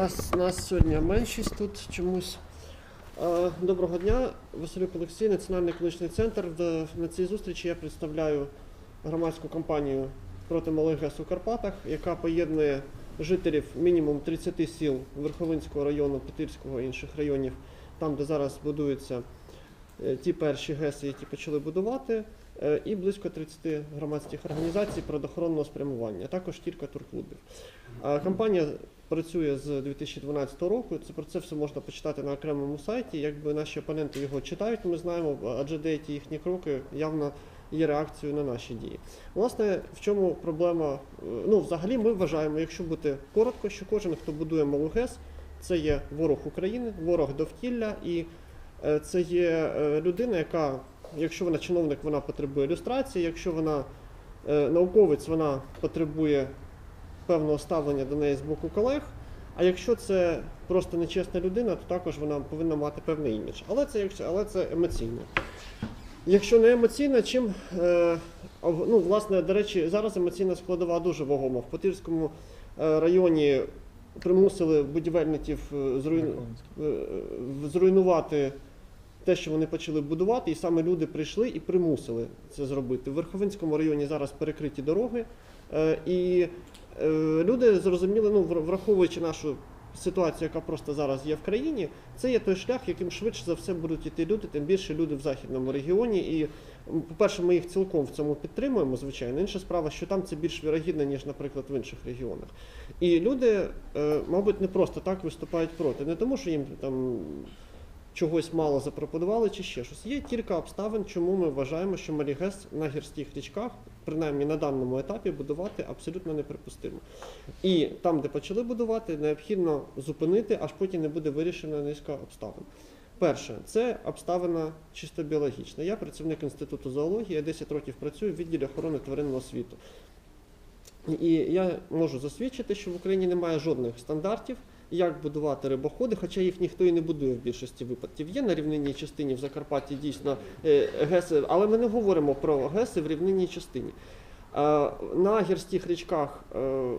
Нас, нас сьогодні меншість тут чомусь. Доброго дня, Василюк Олексій, Національний екологічний центр. На цій зустрічі я представляю громадську кампанію проти малих ГЕС у Карпатах, яка поєднує жителів мінімум 30 сіл Верховинського району, Петирського і інших районів, там, де зараз будуються е, ті перші ГЕСи, які почали будувати, е, і близько 30 громадських організацій природоохоронного спрямування, також кілька турклубів. Е, Кампанія працює з 2012 року. Це про це все можна почитати на окремому сайті. Якби наші опоненти його читають, ми знаємо, адже деякі їхні кроки явно є реакцією на наші дії. Власне, в чому проблема? Е, Ну, взагалі, ми вважаємо, якщо бути коротко, що кожен, хто будує малу ГЕС, це є ворог України, ворог довкілля, і е, це є е, людина, яка, якщо вона чиновник, вона потребує ілюстрації, якщо вона е, науковець, вона потребує певного ставлення до неї з боку колег. А якщо це просто нечесна людина, то також вона повинна мати певний імідж. Але це, але це емоційно. Якщо не емоційно, чим е, ну, власне, до речі, зараз емоційна складова дуже вагома. В Потирському е, районі примусили будівельників е, зруйну... е, зруйнувати те, що вони почали будувати, і саме люди прийшли і примусили це зробити. В Верховинському районі зараз перекриті дороги, е, і е, люди зрозуміли, ну враховуючи нашу ситуацію, яка просто зараз є в країні, це є той шлях, яким швидше за все будуть іти люди, тим більше люди в західному регіоні. І, по-перше, ми їх цілком в цьому підтримуємо, звичайно. Інша справа, що там це більш вірогідно, ніж, наприклад, в інших регіонах. І люди, е, мабуть, не просто так виступають проти, не тому, що їм там чогось мало запропонували чи ще щось. Є кілька обставин, чому ми вважаємо, що малі ГЕС на гірських річках, принаймні на даному етапі, будувати абсолютно неприпустимо. І там, де почали будувати, необхідно зупинити, аж потім не буде вирішена низка обставин. Перше, це обставина чисто біологічна. Я працівник інституту зоології, я 10 років працюю в відділі охорони тваринного світу. І я можу засвідчити, що в Україні немає жодних стандартів, як будувати рибоходи, хоча їх ніхто і не будує в більшості випадків. Є на рівнинній частині в Закарпатті дійсно е, ГЕСи, але ми не говоримо про ГЕСи в рівнинній частині. Е, На гірських річках е,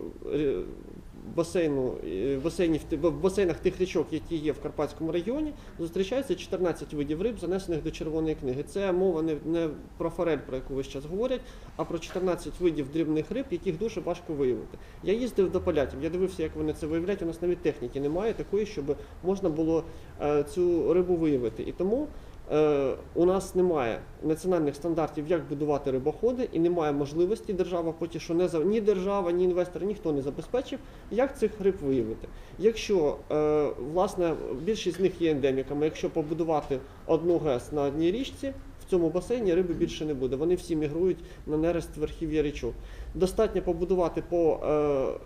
басейну, е, басейнів, в басейнах тих річок, які є в Карпатському районі, зустрічається 14 видів риб, занесених до червоної книги. Це мова не, не про форель, про яку ви зараз говорять, а про 14 видів дрібних риб, яких дуже важко виявити. Я їздив до полятів, я дивився, як вони це виявляють. У нас навіть техніки немає такої, щоб можна було е, цю рибу виявити. І тому у нас немає національних стандартів, як будувати рибоходи, і немає можливості держава, поки що не ні держава, ні інвестор, ніхто не забезпечив, як цих риб виявити. Якщо е, власне більшість з них є ендеміками, якщо побудувати одну ГЕС на одній річці, в цьому басейні риби більше не буде. Вони всі мігрують на нерест верхів'я річок. Достатньо побудувати по е,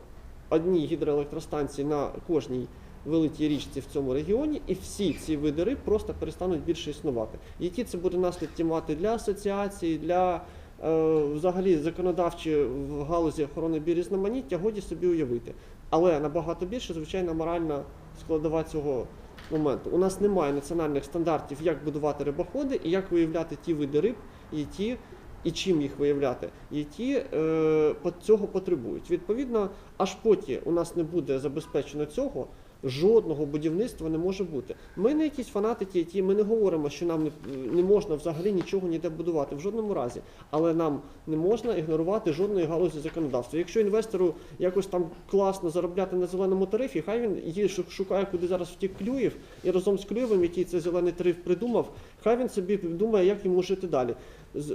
одній гідроелектростанції на кожній великій річці в цьому регіоні, і всі ці види риб просто перестануть більше існувати. Які це буде наслідки мати для асоціації, для е, взагалі законодавчі в галузі охорони біорізноманіття, годі собі уявити. Але набагато більше, звичайно, моральна складова цього моменту. У нас немає національних стандартів, як будувати рибоходи і як виявляти ті види риб, і. І чим їх виявляти, які е, цього потребують. Відповідно, аж поки у нас не буде забезпечено цього, жодного будівництва не може бути. Ми не якісь фанатики, які ми не говоримо, що нам не, можна взагалі нічого ніде будувати в жодному разі, але нам не можна ігнорувати жодної галузі законодавства. Якщо інвестору якось там класно заробляти на зеленому тарифі, хай він її шукає, куди зараз втік Клюєв, і разом з Клюєвим, який цей зелений тариф придумав, хай він собі думає, як йому жити далі.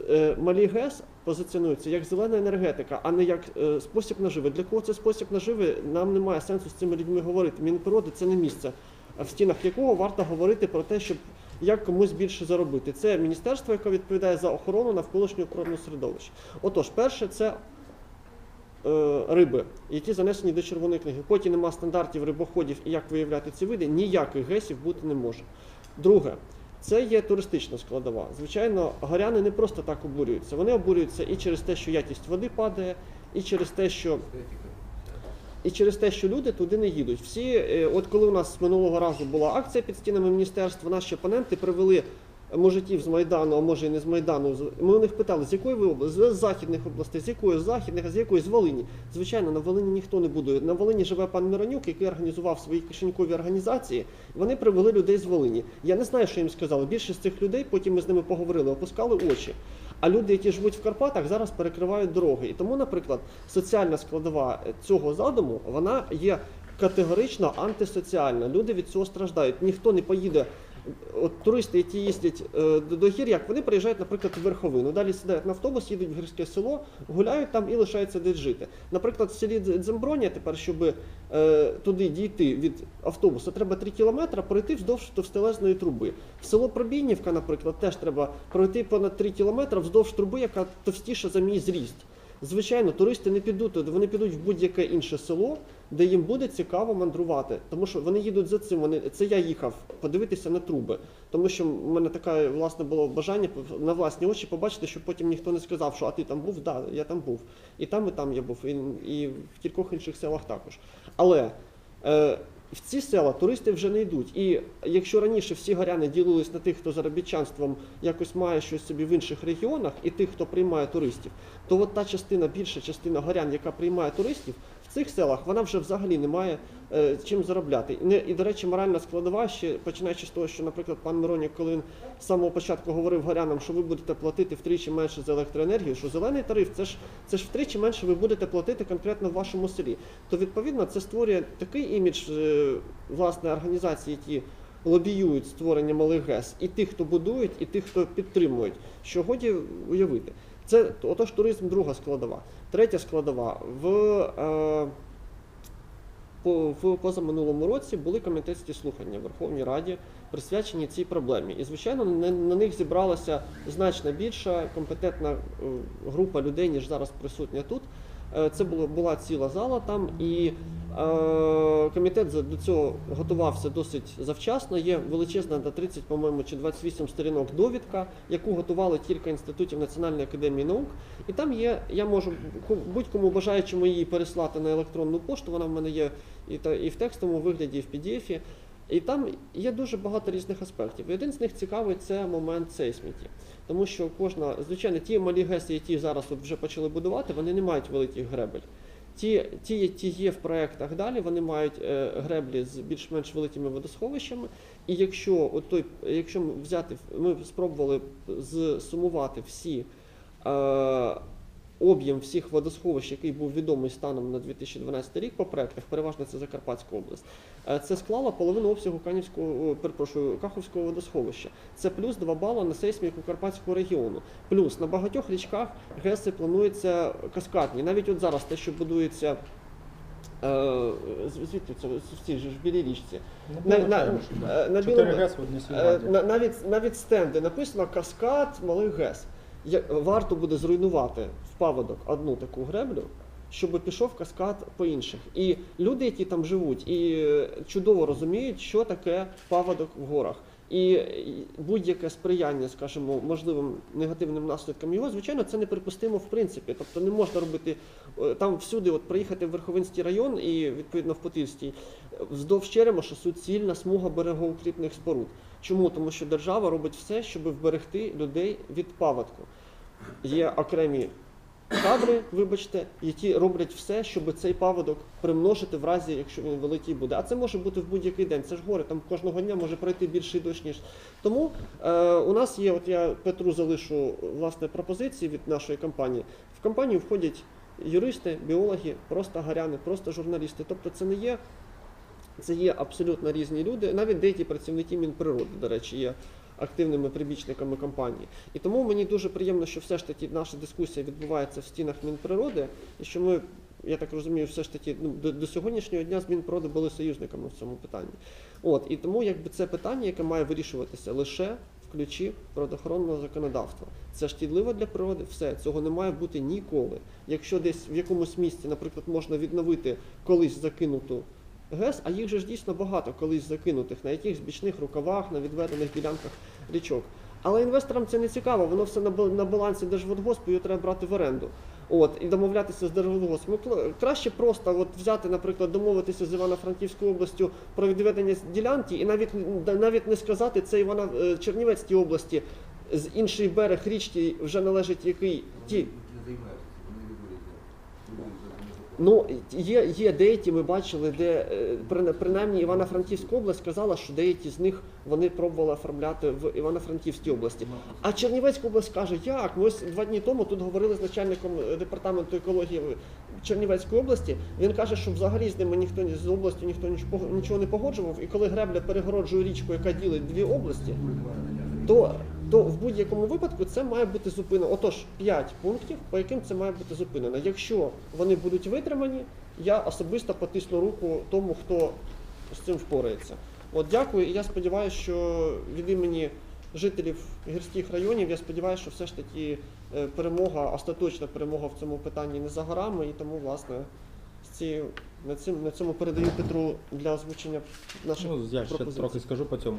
Е, Малі ГЕС позиціонуються як зелена енергетика, а не як е, спосіб наживи. Для кого це спосіб наживи, нам немає сенсу з цими людьми говорити. Мінприроди це не місце, в стінах якого варто говорити про те, щоб як комусь більше заробити. Це міністерство, яке відповідає за охорону навколишнього природного середовища. Отож, перше, це е, риби, які занесені до червоної книги. Потім нема стандартів рибоходів і як виявляти ці види, ніяких гесів бути не може. Друге, це є туристична складова. Звичайно, горяни не просто так обурюються. Вони обурюються і через те, що якість води падає, і через те, що і через те, що люди туди не їдуть. Всі, е, от коли у нас минулого разу була акція під стінами міністерства, наші опоненти привели мужиків з Майдану, а може і не з Майдану. Ми у них питали, з якої ви? З західних областей, з якої з західних, а з якої з Волині. Звичайно, на Волині ніхто не будує. На Волині живе пан Миронюк, який організував свої кишенькові організації. Вони привели людей з Волині. Я не знаю, що їм сказали. Більшість цих людей, потім ми з ними поговорили, опускали очі. А люди, які живуть в Карпатах, зараз перекривають дороги. І тому, наприклад, соціальна складова цього задуму вона є категорично антисоціальна. Люди від цього страждають. Ніхто не поїде. От туристи, які їздять е, до, до гір, вони приїжджають, наприклад, в Верховину. Далі сідають на автобус, їдуть в гірське село, гуляють там і лишаються десь жити. Наприклад, в селі Дземброня тепер, щоб е, туди дійти від автобуса, треба 3 кілометри пройти вздовж товстелезної труби. В село Пробійнівка, наприклад, теж треба пройти понад 3 кілометри вздовж труби, яка товстіша за мій зріст. Звичайно, туристи не підуть туди, вони підуть в будь-яке інше село, де їм буде цікаво мандрувати. Тому що вони їдуть за цим. Вони це я їхав подивитися на труби. Тому що в мене таке власне було бажання на власні очі побачити, щоб потім ніхто не сказав, що а ти там був, да, я там був. І там, і там я був, і, і в кількох інших селах також. Але е, в ці села туристи вже не йдуть. І якщо раніше всі горяни ділились на тих, хто заробітчанством якось має щось собі в інших регіонах, і тих, хто приймає туристів, то от та частина, більша частина горян, яка приймає туристів, в цих селах вона вже взагалі не має чим заробляти. І, і, до речі, моральна складова ще починаючи з того, що, наприклад, пан Миронік, коли він з самого початку говорив горянам, що ви будете платити втричі менше за електроенергію, що зелений тариф це ж це ж втричі менше ви будете платити конкретно в вашому селі. То відповідно це створює такий імідж е, власне організацій, які лобіюють створення малих ГЕС, і тих, хто будують, і тих, хто підтримують, що годі уявити. Це отож туризм друга складова. Третя складова в. Е, в позаминулому році були комітетські слухання в Верховній Раді, присвячені цій проблемі. І, звичайно, на, них зібралася значно більша компетентна е, група людей, ніж зараз присутня тут. Е, Це було, була ціла зала там, і е, комітет до цього готувався досить завчасно. Є величезна на 30, по-моєму, чи 28 сторінок довідка, яку готували кілька інститутів Національної академії наук. І там є, я можу будь-кому бажаючому її переслати на електронну пошту. Вона в мене є і, в текстовому вигляді, і в PDF. І там є дуже багато різних аспектів. Один з них цікавий це момент сейсміки. Тому що кожна, звичайно, ті малі ГЕСи, які зараз от вже почали будувати, вони не мають великих гребель. Ті, ті, які є в проєктах далі, вони мають е, греблі з більш-менш великими водосховищами. І якщо от той, якщо взяти, ми спробували зсумувати всі е, об'єм всіх водосховищ, який був відомий станом на 2012 рік по проектах, переважно це Закарпатська область. Е, Це склало половину обсягу Канівського, перепрошую, Каховського водосховища. Це плюс 2 бала на сейсміку Карпатського регіону. Плюс на багатьох річках ГЕСи плануються каскадні. Навіть от зараз те, що будується. е, Звідки це в цій ж білій річці? На, на, е, на Е, на- навіть навіть стенди написано каскад малих ГЕС. Варто буде зруйнувати в паводок одну таку греблю, щоб пішов каскад по інших. І люди, які там живуть, і е, чудово розуміють, що таке паводок в горах. І будь-яке сприяння, скажімо, можливим негативним наслідкам його, звичайно, це неприпустимо в принципі. Тобто не можна робити е, там всюди, от приїхати в Верховинський район і відповідно в Потильський, е, вздовж Черемоша суцільна смуга берегоукріпних споруд. Чому? Тому що держава робить все, щоб вберегти людей від паводку. Є окремі кадри, вибачте, які роблять все, щоб цей паводок примножити в разі, якщо він великий буде. А це може бути в будь-який день. Це ж гори, там кожного дня може пройти більший дощ, ніж. Тому е, у нас є, от я Петру залишу власне пропозиції від нашої компанії. В компанію входять юристи, біологи, просто гаряни, просто журналісти. Тобто це не є. Це є абсолютно різні люди, навіть деякі працівники Мінприроди, до речі, є активними прибічниками компанії. І тому мені дуже приємно, що все ж таки наша дискусія відбувається в стінах Мінприроди, і що ми, я так розумію, все ж таки ну, до, до сьогоднішнього дня з Мінприроди були союзниками в цьому питанні. От, і тому якби це питання, яке має вирішуватися лише в ключі природоохоронного законодавства. Це шкідливо для природи, все, цього не має бути ніколи. Якщо десь в якомусь місці, наприклад, можна відновити колись закинуту ГЕС, а їх же ж дійсно багато колись закинутих на якихось бічних рукавах, на відведених ділянках річок. Але інвесторам це не цікаво, воно все на балансі Держводгоспу, його треба брати в оренду. От, і домовлятися з Держводгоспом. Ну, Краще просто от взяти, наприклад, домовитися з Івано-Франківською областю про відведення ділянки, і навіть навіть не сказати це Івано е, Чернівецькій області. З інший берег річки вже належить який ті. Не займаються, вони відводять. Люди за- Ну, є, є деякі, ми бачили, де е, принаймні Івано-Франківська область сказала, що деякі з них вони пробували оформляти в Івано-Франківській області. А Чернівецька область каже, як? Ми ось два дні тому тут говорили з начальником е, департаменту екології Чернівецької області. Він каже, що взагалі з ними ніхто ні- з областю ніхто нічого не погоджував. І коли гребля перегороджує річку, яка ділить дві області, то, то в будь-якому випадку це має бути зупинено. Отож, 5 пунктів, по яким це має бути зупинено. Якщо вони будуть витримані, я особисто потисну руку тому, хто з цим впорається. От дякую, і я сподіваюся, що від імені жителів гірських районів, я сподіваюся, що все ж таки е, перемога, остаточна перемога в цьому питанні не за горами, і тому, власне, цією, на, цим, на цьому передаю Петру для озвучення наших Ну, я ще пропозицій. трохи скажу по цьому.